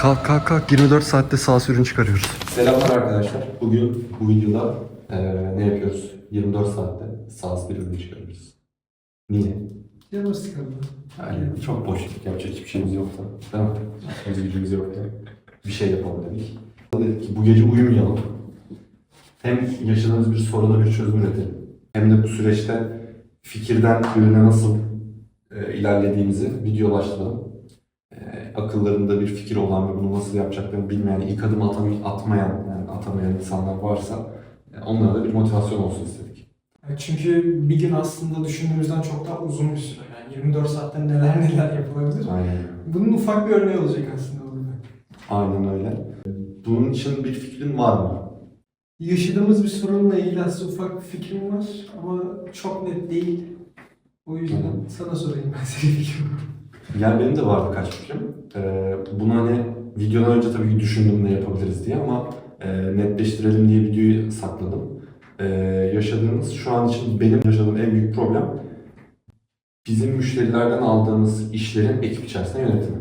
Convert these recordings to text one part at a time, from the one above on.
Kalk kalk kalk 24 saatte sağ ürün çıkarıyoruz. Selamlar arkadaşlar. Bugün bu videoda eee, ne yapıyoruz? 24 saatte sağlık bir ürün çıkarıyoruz. Niye? Canım sıkıldı. Yani çok boşluk yapacak hiçbir şeyimiz yoktu. Değil mi? Hiçbir gücümüz yoktu. Bir şey yapalım dedik. Dedik ki bu gece uyumayalım. Hem yaşadığımız bir soruna bir çözüm üretelim. Hem de bu süreçte fikirden ürüne nasıl e, ilerlediğimizi videolaştıralım. E, akıllarında bir fikir olan ve bunu nasıl yapacaklarını bilmeyen, ilk adım atam- atmayan, yani atamayan insanlar varsa e, onlara da bir motivasyon olsun istedik. Çünkü bir gün aslında düşündüğümüzden çok daha uzun bir süre. Yani 24 saatte neler neler yapılabilir. Aynen. Bunun ufak bir örneği olacak aslında burada. Aynen öyle. Bunun için bir fikrin var mı? Yaşadığımız bir sorunla ilgili aslında ufak bir fikrim var ama çok net değil. O yüzden Hı. sana sorayım ben senin fikrin. Yani benim de var birkaç fikrim. Ee, bunu hani videodan önce tabii ki düşündüm ne yapabiliriz diye ama e, netleştirelim diye videoyu sakladım. Ee, yaşadığımız, şu an için benim yaşadığım en büyük problem bizim müşterilerden aldığımız işlerin ekip içerisinde yönetimi.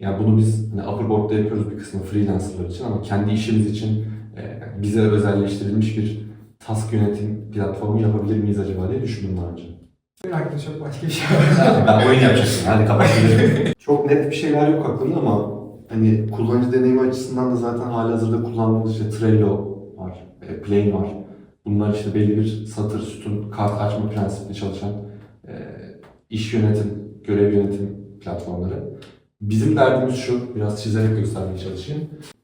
Yani bunu biz hani Upperboard'da yapıyoruz bir kısmı freelancerlar için ama kendi işimiz için e, bize özelleştirilmiş bir task yönetim platformu yapabilir miyiz acaba diye düşündüm daha önce. Aklımda çok başka bir şey var. ben oyun yapacaksın. Hadi kapat. Çok net bir şeyler yok aklımda ama hani kullanıcı deneyimi açısından da zaten halihazırda kullandığımız işte Trello var, e, Plane var. Bunlar işte belli bir satır, sütun, kart açma prensipli çalışan e, iş yönetim, görev yönetim platformları. Bizim derdimiz şu, biraz çizerek göstermeye çalışayım.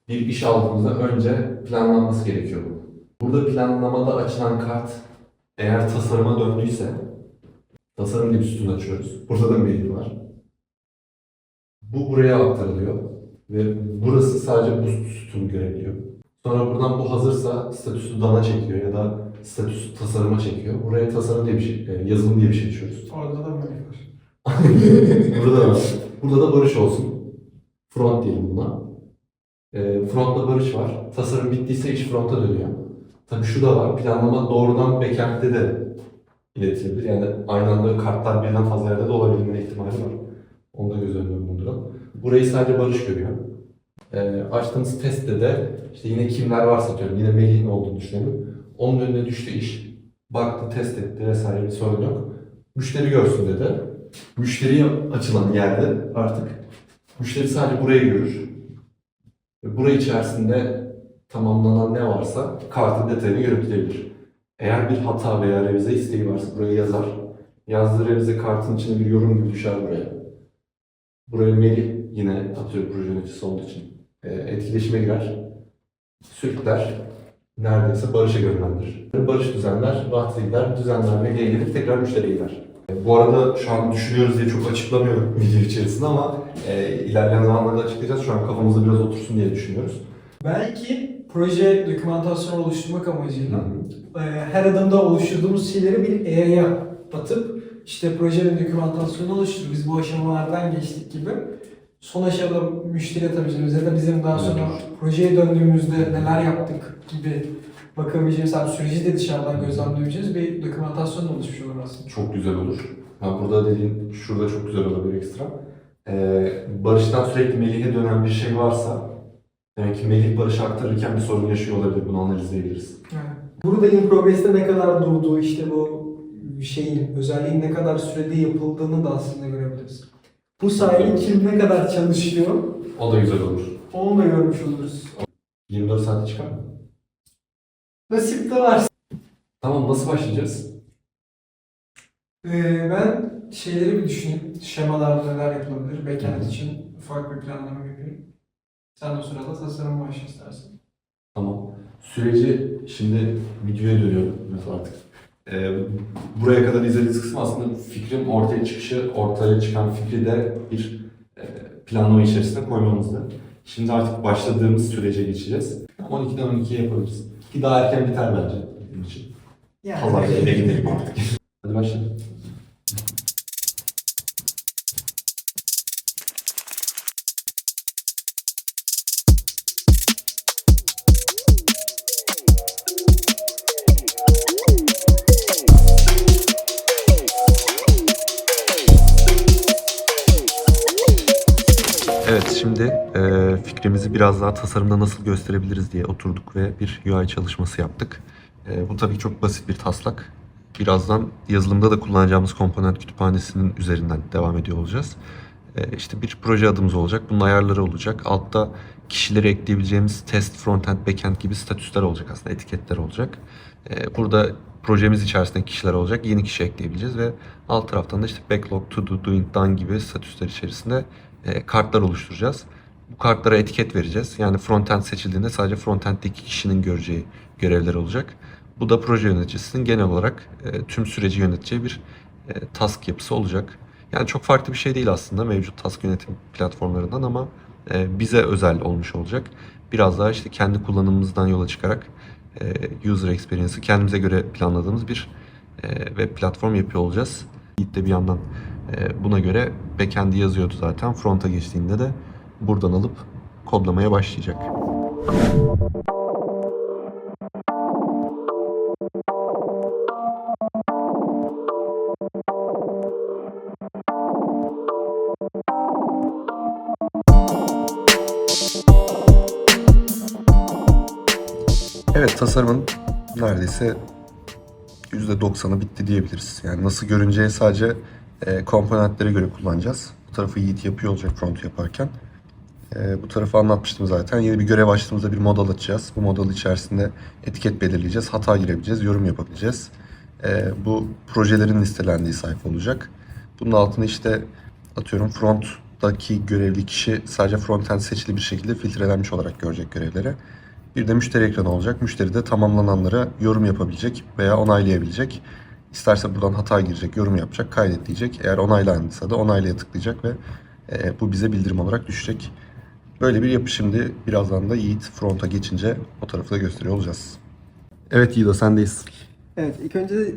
Bir iş aldığımızda önce planlanması gerekiyor bu. Burada planlamada açılan kart eğer tasarıma döndüyse Tasarım diye bir sütun açıyoruz. Burada da mail var. Bu buraya aktarılıyor. Ve burası sadece bu sütunu görebiliyor. Sonra buradan bu hazırsa statüsü dana çekiyor ya da statüsü tasarıma çekiyor. Buraya tasarım diye bir şey, e, yazılım diye bir şey açıyoruz. Orada da böyle var. Burada da var. Burada da barış olsun. Front diyelim buna. E, frontta barış var. Tasarım bittiyse iş fronta dönüyor. Tabii şu da var. Planlama doğrudan backend'de de iletilebilir. Yani aynı anda kartlar birden fazla yerde de olabilme ihtimali var. Onu da göz önünde bulunduralım. Burayı sadece Barış görüyor. E, açtığımız testte de işte yine kimler varsa diyorum. Yine Melih'in olduğunu düşünelim. Onun önüne düştü iş. Baktı, test etti vesaire bir sorun yok. Müşteri görsün dedi. Müşteriye açılan yerde artık müşteri sadece burayı görür. Ve burayı içerisinde tamamlanan ne varsa kartın detayını görüntüleyebilir. Eğer bir hata veya revize isteği varsa buraya yazar. Yazdığı revize kartın içine bir yorum gibi düşer buraya. Buraya Melih yine atıyor proje yöneticisi olduğu için e, etkileşime girer. Sürükler. Neredeyse Barış'a yönlendirir. Barış düzenler, Bahtı gider, düzenler Melih'e gelir, tekrar müşteriye gider. E, Bu arada şu an düşünüyoruz diye çok açıklamıyorum video içerisinde ama e, ilerleyen zamanlarda açıklayacağız. Şu an kafamızda biraz otursun diye düşünüyoruz. Belki proje dokümantasyonu oluşturmak amacıyla e, her adımda oluşturduğumuz şeyleri bir AI'ya atıp işte projenin dokümantasyonu oluştur. Biz bu aşamalardan geçtik gibi. Son aşamada müşteri atabileceğimiz ya da bizim daha sonra projeye döndüğümüzde neler yaptık gibi bakabileceğimiz, yani süreci de dışarıdan gözlemleyebileceğimiz bir dokümantasyon oluşmuş olur aslında. Çok güzel olur. Ha, burada dediğin şurada çok güzel olabilir ekstra. Ee, Barış'tan sürekli Melih'e dönen bir şey varsa demek ki Melih Barış'a aktarırken bir sorun yaşıyor olabilir. Bunu analizleyebiliriz. Yani Burada in progress'te ne kadar durduğu, işte bu şeyin, özelliğin ne kadar sürede yapıldığını da aslında görebiliriz. Bu sayede kim ne kadar çalışıyor, O da güzel olur. onu da görmüş oluruz. 24 saatte çıkar mı? Nasip de var. Tamam nasıl başlayacağız? Ee, ben şeyleri bir düşüneyim. Şemalarda neler yapılabilir. Backend için ufak bir planlama. Sen o sırada tasarım başla istersen. Tamam. Süreci şimdi videoya dönüyorum mesela artık. Ee, buraya kadar izlediğiniz kısım aslında fikrin ortaya çıkışı, ortaya çıkan fikri de bir e, planlama içerisine koymamızdı. Şimdi artık başladığımız sürece geçeceğiz. 12'den 12'ye yapabiliriz. Ki daha erken biter bence benim için. Pazar eve gidelim artık. Hadi başlayalım. Şimdi e, fikrimizi biraz daha tasarımda nasıl gösterebiliriz diye oturduk ve bir UI çalışması yaptık. E, bu tabii çok basit bir taslak. Birazdan yazılımda da kullanacağımız komponent kütüphanesinin üzerinden devam ediyor olacağız. E, işte bir proje adımız olacak. Bunun ayarları olacak. Altta kişileri ekleyebileceğimiz test, frontend, backend gibi statüsler olacak aslında. Etiketler olacak. E, burada projemiz içerisinde kişiler olacak. Yeni kişi ekleyebileceğiz ve alt taraftan da işte backlog, to do, doing, done gibi statüsler içerisinde e, kartlar oluşturacağız. Bu kartlara etiket vereceğiz. Yani frontend seçildiğinde sadece frontend'deki kişinin göreceği görevler olacak. Bu da proje yöneticisinin genel olarak e, tüm süreci yöneteceği bir e, task yapısı olacak. Yani çok farklı bir şey değil aslında mevcut task yönetim platformlarından ama bize özel olmuş olacak. Biraz daha işte kendi kullanımımızdan yola çıkarak user experience'ı kendimize göre planladığımız bir web platform yapıyor olacağız. Yiğit de bir yandan buna göre backend'i yazıyordu zaten. Front'a geçtiğinde de buradan alıp kodlamaya başlayacak. Evet tasarımın neredeyse %90'ı bitti diyebiliriz. Yani nasıl görüneceği sadece e, komponentlere göre kullanacağız. Bu tarafı Yiğit yapıyor olacak front yaparken. E, bu tarafı anlatmıştım zaten. Yeni bir görev açtığımızda bir model açacağız. Bu model içerisinde etiket belirleyeceğiz. Hata girebileceğiz, yorum yapabileceğiz. E, bu projelerin listelendiği sayfa olacak. Bunun altına işte atıyorum fronttaki görevli kişi sadece frontend seçili bir şekilde filtrelenmiş olarak görecek görevleri. Bir de müşteri ekranı olacak. Müşteri de tamamlananlara yorum yapabilecek veya onaylayabilecek. İsterse buradan hata girecek, yorum yapacak, kaydet diyecek. Eğer onaylandıysa da onaylaya tıklayacak ve e, bu bize bildirim olarak düşecek. Böyle bir yapı şimdi birazdan da Yiğit fronta geçince o tarafı da gösteriyor olacağız. Evet Yiğit sendeyiz. Evet, ilk önce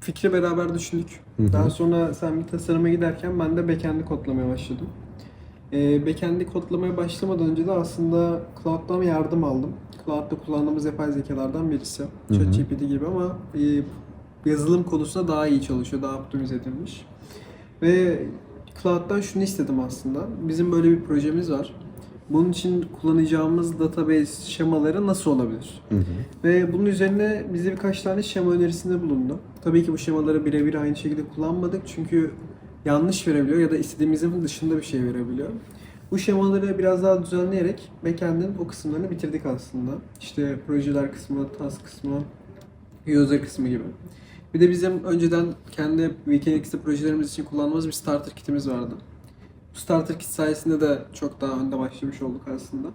fikri beraber düşündük. Daha sonra sen bir tasarıma giderken ben de backend'i kodlamaya başladım. Ee, backend'i kodlamaya başlamadan önce de aslında Cloud'dan yardım aldım. Cloud'da kullandığımız yapay zekalardan birisi. ChatGPT gibi ama e, yazılım konusunda daha iyi çalışıyor, daha optimize edilmiş. Ve Cloud'dan şunu istedim aslında. Bizim böyle bir projemiz var. Bunun için kullanacağımız database şemaları nasıl olabilir? Ve bunun üzerine bize birkaç tane şema önerisinde bulundu. Tabii ki bu şemaları birebir aynı şekilde kullanmadık çünkü yanlış verebiliyor ya da istediğimizin dışında bir şey verebiliyor. Bu şemaları biraz daha düzenleyerek backend'in o kısımlarını bitirdik aslında. İşte projeler kısmı, task kısmı, user kısmı gibi. Bir de bizim önceden kendi Wikileaks'te projelerimiz için kullandığımız bir starter kitimiz vardı. Bu starter kit sayesinde de çok daha önde başlamış olduk aslında.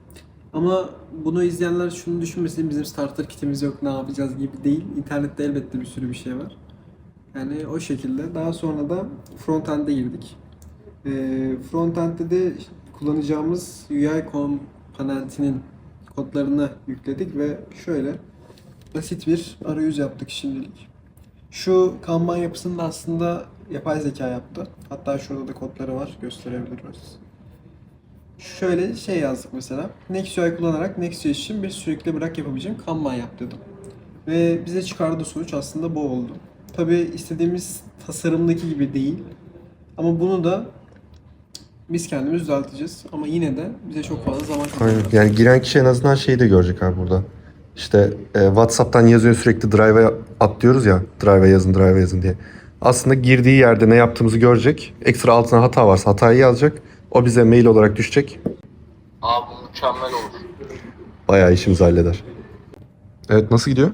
Ama bunu izleyenler şunu düşünmesin bizim starter kitimiz yok ne yapacağız gibi değil. İnternette elbette bir sürü bir şey var. Yani o şekilde. Daha sonra da frontend'e girdik. Ee, frontend'de de kullanacağımız UI komponentinin kodlarını yükledik ve şöyle basit bir arayüz yaptık şimdilik. Şu Kanban yapısını da aslında yapay zeka yaptı. Hatta şurada da kodları var. Gösterebiliriz. Şöyle şey yazdık mesela. Next.UI kullanarak Next.js için bir sürekli bırak yapabileceğim Kanban yap dedim. Ve bize çıkardığı sonuç aslında bu oldu. Tabi istediğimiz tasarımdaki gibi değil. Ama bunu da biz kendimiz düzelteceğiz. Ama yine de bize çok fazla zaman Aynen. kazandıracak. Yani giren kişi en azından şeyi de görecek abi burada. İşte e, WhatsApp'tan yazıyor sürekli drive'a at diyoruz ya. Drive'a yazın, drive'a yazın diye. Aslında girdiği yerde ne yaptığımızı görecek. Ekstra altına hata varsa hatayı yazacak. O bize mail olarak düşecek. Abi bu mükemmel olur. Bayağı işimizi halleder. Evet nasıl gidiyor?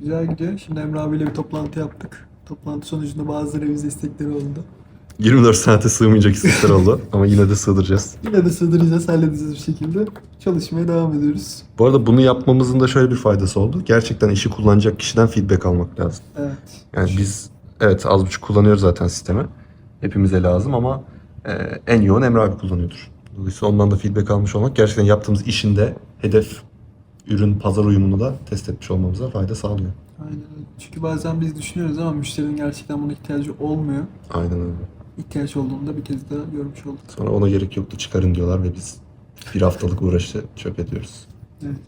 Güzel gidiyor. Şimdi Emre abiyle bir toplantı yaptık. Toplantı sonucunda bazı revize istekleri oldu. 24 saate sığmayacak istekler oldu ama yine de sığdıracağız. Yine de sığdıracağız, halledeceğiz bir şekilde. Çalışmaya devam ediyoruz. Bu arada bunu yapmamızın da şöyle bir faydası oldu. Gerçekten işi kullanacak kişiden feedback almak lazım. Evet. Yani biz evet az buçuk kullanıyoruz zaten sistemi. Hepimize lazım ama e, en yoğun Emre abi kullanıyordur. Dolayısıyla ondan da feedback almış olmak gerçekten yaptığımız işin de hedef ürün pazar uyumunu da test etmiş olmamıza fayda sağlıyor. Aynen öyle. Çünkü bazen biz düşünüyoruz ama müşterinin gerçekten buna ihtiyacı olmuyor. Aynen öyle ihtiyaç olduğunda bir kez daha görmüş olduk. Sonra ona gerek yoktu çıkarın diyorlar ve biz bir haftalık uğraşı çöp ediyoruz. Evet.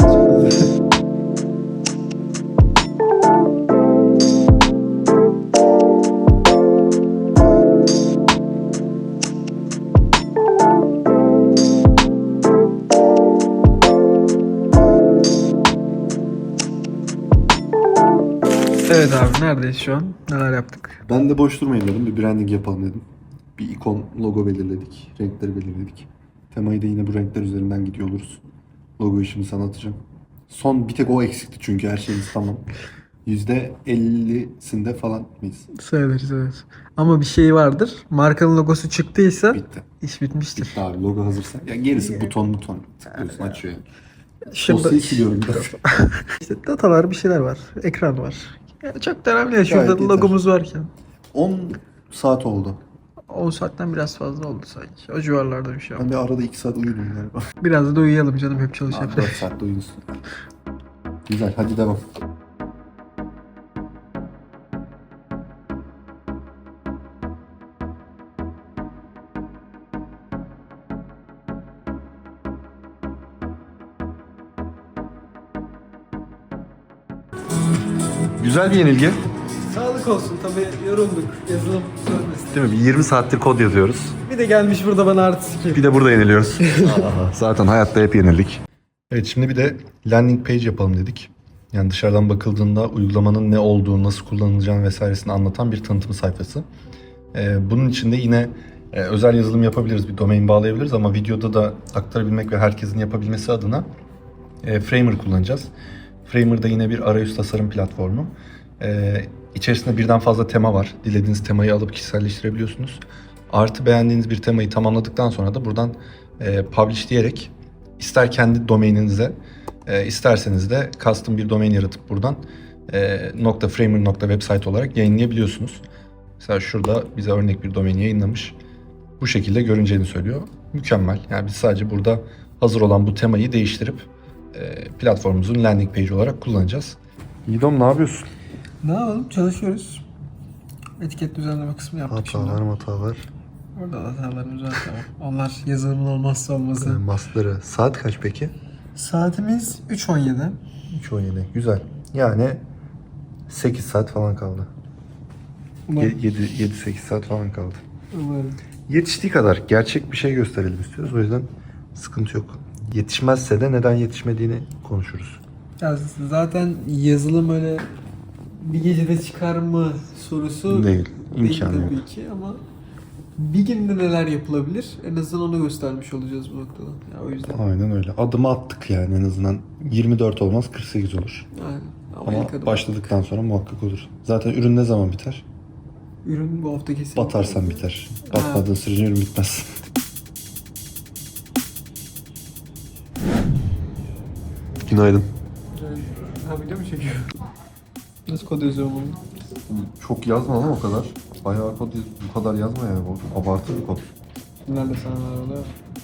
Evet abi neredeyiz şu an? Neler yaptık? Ben de boş durmayın dedim. Bir branding yapalım dedim. Bir ikon, logo belirledik. Renkleri belirledik. Temayı da yine bu renkler üzerinden gidiyor oluruz. Logo işini sana atacağım. Son bir tek o eksikti çünkü her şeyimiz tamam. %50'sinde falan mıyız? Söyleriz evet. Ama bir şey vardır. Markanın logosu çıktıysa Bitti. iş bitmiştir. Bitti abi. Logo hazırsa. Ya gerisi buton buton. Tıklıyorsun açıyor. yani. Şimdi Dosyayı siliyorum. işte datalar bir şeyler var. Ekran var. Yani çok da önemli değil. Şurada Gayet da yeter. logomuz varken. 10 saat oldu. 10 saatten biraz fazla oldu sanki. O civarlarda bir şey oldu. Ben de arada 2 saat uyudum galiba. Biraz da uyuyalım canım hep çalışıp. Abi 4 saatte uyuyorsun. Güzel hadi devam. Güzel bir yenilgi. Sağlık olsun tabii yorulduk. Yazılım. Değil mi? Bir 20 saattir kod yazıyoruz. Bir de gelmiş burada bana artist ki. Bir de burada yeniliyoruz. Zaten hayatta hep yenildik. Evet şimdi bir de landing page yapalım dedik. Yani dışarıdan bakıldığında uygulamanın ne olduğu, nasıl kullanılacağını vesairesini anlatan bir tanıtım sayfası. Ee, bunun içinde yine e, özel yazılım yapabiliriz, bir domain bağlayabiliriz ama videoda da aktarabilmek ve herkesin yapabilmesi adına e, Framer kullanacağız. Framer da yine bir arayüz tasarım platformu. Ee, içerisinde birden fazla tema var. Dilediğiniz temayı alıp kişiselleştirebiliyorsunuz. Artı beğendiğiniz bir temayı tamamladıktan sonra da buradan e, publish diyerek ister kendi domaininize e, isterseniz de custom bir domain yaratıp buradan e, nokta .framer nokta .website olarak yayınlayabiliyorsunuz. Mesela şurada bize örnek bir domain yayınlamış. Bu şekilde görüneceğini söylüyor. Mükemmel. Yani biz sadece burada hazır olan bu temayı değiştirip e, platformumuzun landing page olarak kullanacağız. İdom ne yapıyorsun? Ne yapalım çalışıyoruz. Etiket düzenleme kısmı yaptık şimdi. hatalar. Orada da hatalarımız var tamam. Onlar yazılımın olmazsa olmazı. Masları. Saat kaç peki? Saatimiz 3.17. 3.17. Güzel. Yani 8 saat falan kaldı. Umarım. 7-8 saat falan kaldı. Umarım. Yetiştiği kadar gerçek bir şey gösterelim istiyoruz. O yüzden sıkıntı yok. Yetişmezse de neden yetişmediğini konuşuruz. Ya zaten yazılım öyle bir gecede çıkar mı sorusu Değil. imkanı değil yok. tabii ki ama bir günde neler yapılabilir en azından onu göstermiş olacağız bu noktada. Ya o yüzden. Aynen öyle. Adımı attık yani en azından. 24 olmaz 48 olur. Aynen. Ama, Ama başladıktan sonra muhakkak olur. Zaten ürün ne zaman biter? Ürün bu hafta kesin. Batarsan biter. Batmadığın sürece ürün bitmez. Günaydın. Ha biliyor musun çekiyor? Nasıl kod yazıyorum bunu? Çok yazma lan o kadar. Bayağı kod bu kadar yazma yani. Bu abartı bir kod. Nerede sana var orada?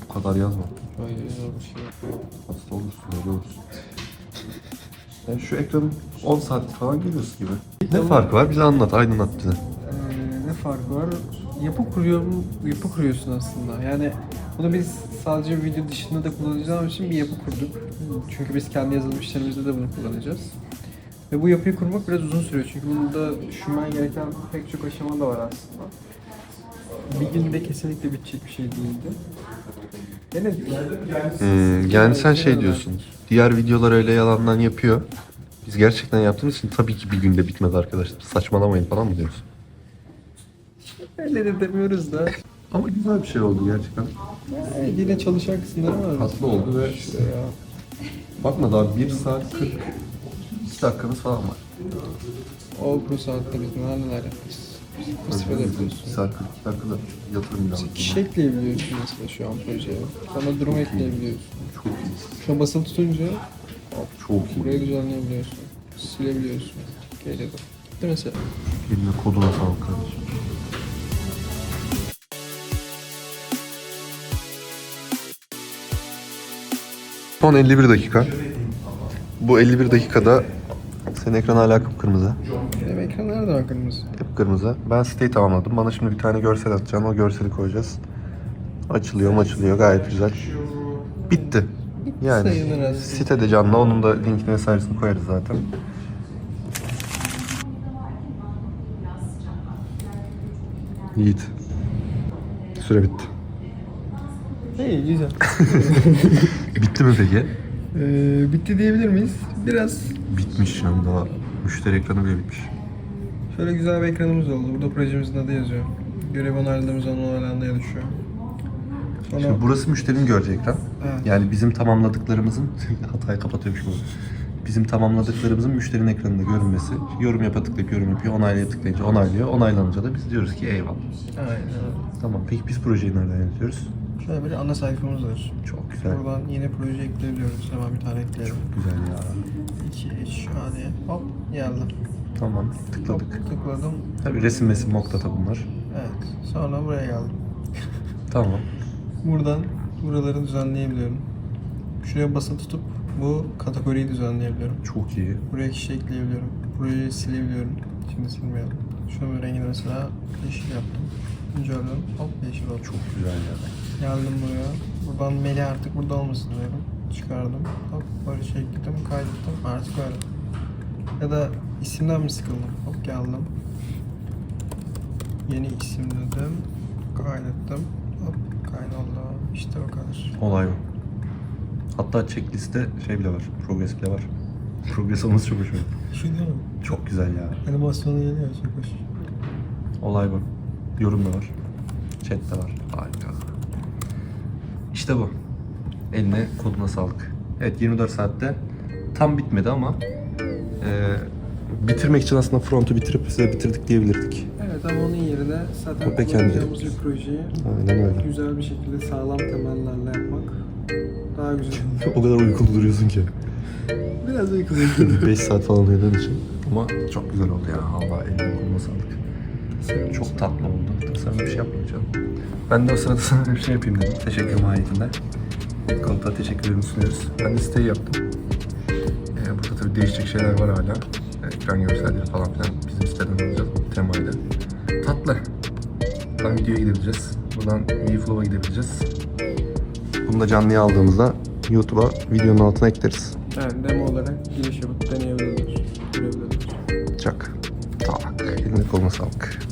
Bu kadar yazma. Hayır bir şey yok. Hasta olursun öyle olursun. Yani şu ekranın 10 saat falan görüyorsun gibi. Ne farkı var? Bize anlat, aydınlat bize. Ee, ne farkı var? Yapı kuruyorum, yapı kuruyorsun aslında. Yani bunu biz sadece video dışında da kullanacağımız için bir yapı kurduk. Çünkü biz kendi yazılım işlerimizde de bunu kullanacağız. Ve bu yapıyı kurmak biraz uzun sürüyor çünkü bunda düşünmen gereken pek çok aşama da var aslında. Bir günde kesinlikle bitecek bir şey değildi. Denedik. Hmm, yani sen şey diyorsun. Diğer videolar öyle yalandan yapıyor. Biz gerçekten yaptığımız için tabii ki bir günde bitmez arkadaşlar. Saçmalamayın falan mı diyorsun? Öyle de demiyoruz da. Ama güzel bir şey oldu gerçekten. Yani yine çalışan kısımları var. Tatlı oldu ve bakma daha 1 saat 40 2 dakikamız falan var. O pro saatte biz neler neler yapıyoruz. İstifade yapıyoruz. 2 saat 42 dakikada yatırım lazım. Kişi ekleyebiliyorsun mesela şu an projeye. Sana durum ekleyebiliyorsun. Çok iyi. Şu basılı tutunca Çok iyi. burayı düzenleyebiliyorsun. Silebiliyorsun. Geriye de. Değil mesela. Eline koduna sağlık kardeşim. Son 51 dakika. Bu 51 dakikada senin ekran hala kıpkırmızı. Benim ekran nerede var kırmızı? Kıpkırmızı. Ben siteyi tamamladım. Bana şimdi bir tane görsel atacaksın. O görseli koyacağız. Açılıyor açılıyor gayet güzel. Bitti. Yani sayılır aslında. sitede canlı. Onun da linkini vesairesini koyarız zaten. Yiğit. Süre bitti. İyi güzel. Bitti mi peki? Ee, bitti diyebilir miyiz? Biraz Bitmiş an daha. Müşteri ekranı bile bitmiş. Şöyle güzel bir ekranımız oldu. Burada projemizin adı yazıyor. Görev onayladığımız zaman onaylandıya düşüyor. Sonra Şimdi burası müşterinin göreceği ekran. Evet. Yani bizim tamamladıklarımızın hatayı kapatıyormuşum onu. Bizim tamamladıklarımızın müşterinin ekranında görünmesi. Yorum yapa tıklayıp yorum yapıyor. Onaylaya tıklayınca onaylıyor. Onaylanınca da biz diyoruz ki eyvallah. Aynen. Tamam. Peki biz projeyi nereden yönetiyoruz? Şöyle bir ana sayfamız var. Çok güzel. Buradan yeni proje ekleyebiliyoruz. Hemen bir tane ekleyelim. Güzel ya. 2 şahane. Hop geldim. Tamam. Hop, Tıkladık. tıkladım. Tabii resim resim Mockdata bunlar. Evet. Sonra buraya geldim. Tamam. Buradan buraları düzenleyebiliyorum. Şuraya basılı tutup bu kategoriyi düzenleyebiliyorum. Çok iyi. Buraya kişi ekleyebiliyorum. Burayı silebiliyorum. Şimdi silmeyelim. Şunun rengini mesela yeşil yaptım. Güncelledim. Hop yeşil oldu. Çok güzel ya. Geldim buraya. Buradan Meli artık burada olmasın diyorum. Çıkardım. Hop Barış ekledim. Kaydettim. Artık öyle. Ya da isimden mi sıkıldım? Hop geldim. Yeni isim dedim. Kaydettim. Hop kaydoldu. İşte o kadar. Olay bu. Hatta checkliste şey bile var. Progress bile var. Progress olması çok hoşuma gitti. Şu değil mi? Çok güzel ya. Animasyonu geliyor çok hoş. Olay bu. Yorum da var. Chat de var. Harika. İşte bu. Eline koluna sağlık. Evet 24 saatte tam bitmedi ama eee, bitirmek için aslında front'u bitirip size bitirdik diyebilirdik. Evet ama onun yerine zaten backend'i kullanacağımız bir projeyi Aynen öyle. güzel bir şekilde sağlam temellerle yapmak daha güzel. o kadar uykulu duruyorsun ki. Biraz uykuluyum. 5 saat falan uyuduğun için. Ama çok güzel oldu ya. Allah eline koluna sağlık. Çok tatlı oldu. Tasarım bir şey yapmayacağım. Ben de o sırada sana bir şey yapayım dedim. Teşekkür mahiyetinde. Kalıpta teşekkürlerimi sunuyoruz. Ben de siteyi yaptım. Ee, burada tabii değişecek şeyler var hala. Ee, Ekran görselleri falan filan bizim siteden alacağız. Temayla. Tatlı. Buradan videoya gidebileceğiz. Buradan VFlow'a gidebileceğiz. Bunu da canlıya aldığımızda YouTube'a videonun altına ekleriz. Yani demo olarak giriş yapıp deneyebiliriz. Görebiliriz. Çak. Tak. Eline koluna sağlık.